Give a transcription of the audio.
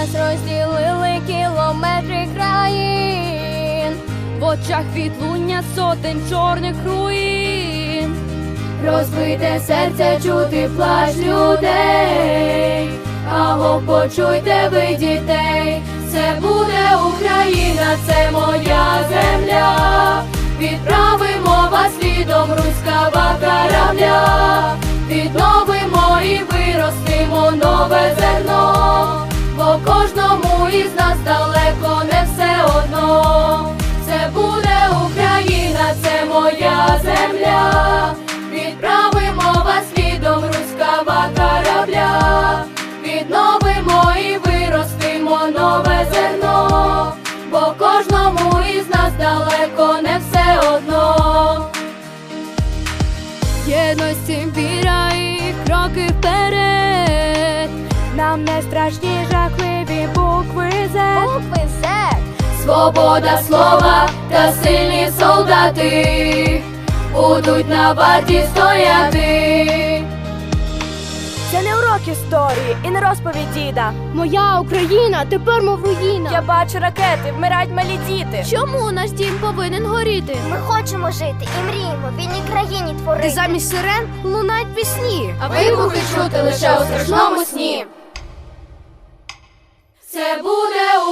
нас розділили кілометри країн, в очах відлуння сотень чорних руїн. Розбите серце чути плач людей, аго почуйте ви дітей, це буде Україна, це моя земля. Відправимо вас слідом руського корабля, із нас далеко не все одно. Це буде Україна, це моя земля. Відправимо вас слідом руського корабля, відновимо і виростимо нове зерно, бо кожному із нас далеко не все одно. Єдності віра і кроки вперед. Нам не страшні жахливі Z. Свобода слова та сильні солдати будуть на варті стояти. Це не урок історії і не розповідь діда. Моя Україна тепер мов руїна. Я бачу ракети, вмирають малі діти. Чому наш дім повинен горіти? Ми хочемо жити і мріємо в вільній країні творити. Де замість сирен лунають пісні. А вибухи чути лише у страшному сні. Це буде Україна,